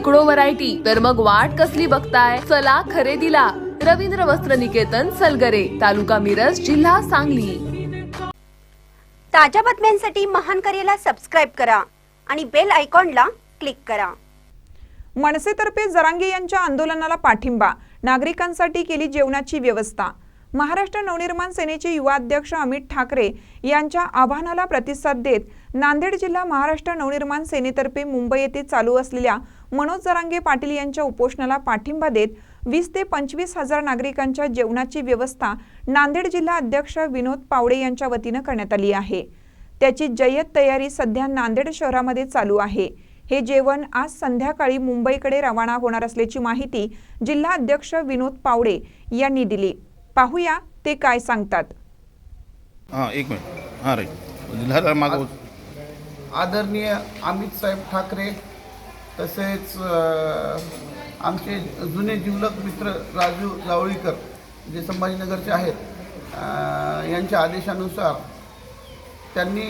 शेकडो व्हरायटी तर मग वाट कसली बघताय? चला खरेदीला. रवींद्र वस्त्र निकेतन सलगरे तालुका मिरज जिल्हा सांगली. ताज्या बातम्यांसाठी महान करेला सबस्क्राईब करा आणि बेल आयकॉनला क्लिक करा. मनसेतर्फे जरांगे यांच्या आंदोलनाला पाठिंबा नागरिकांसाठी केली जेवणाची व्यवस्था. महाराष्ट्र नवनिर्माण सेनेचे युवा अध्यक्ष अमित ठाकरे यांच्या आवाहनाला प्रतिसाद देत नांदेड जिल्हा महाराष्ट्र नवनिर्माण सेनेतर्फे मुंबई येथे चालू असलेल्या मनोज जरांगे पाटील यांच्या उपोषणाला पाठिंबा देत वीस ते पंचवीस हजार नागरिकांच्या जेवणाची व्यवस्था नांदेड जिल्हा अध्यक्ष विनोद पावडे यांच्या वतीनं करण्यात आली आहे. त्याची जय्यत तयारी सध्या नांदेड शहरामध्ये चालू आहे. हे जेवण आज संध्याकाळी मुंबईकडे रवाना होणार असल्याची माहिती जिल्हा अध्यक्ष विनोद पावडे यांनी दिली. पाहूया ते काय सांगतात. हां एक मिनिट. हां जिल्हा आदरणीय अमित साहेब ठाकरे तसेच आमचे जुने जिवलक मित्र राजू जावळीकर जे संभाजीनगरचे आहेत यांच्या आदेशानुसार त्यांनी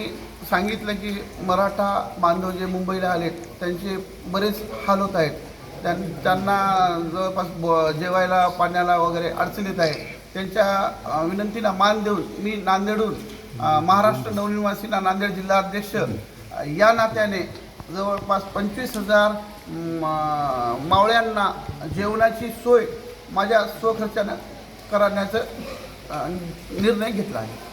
सांगितलं की मराठा बांधव जे मुंबईला आलेत त्यांचे बरेच हाल होत आहेत. त्यां त्यांना जवळपास ब जेवायला पाण्याला वगैरे अडचणीत येत आहे. त्यांच्या विनंतीला मान देऊन मी नांदेडून महाराष्ट्र नवनिवासींना नांदेड जिल्हा अध्यक्ष या नात्याने जवळपास पंचवीस हजार म, मावळ्यांना जेवणाची सोय माझ्या स्वखर्चानं करण्याचा निर्णय घेतला आहे.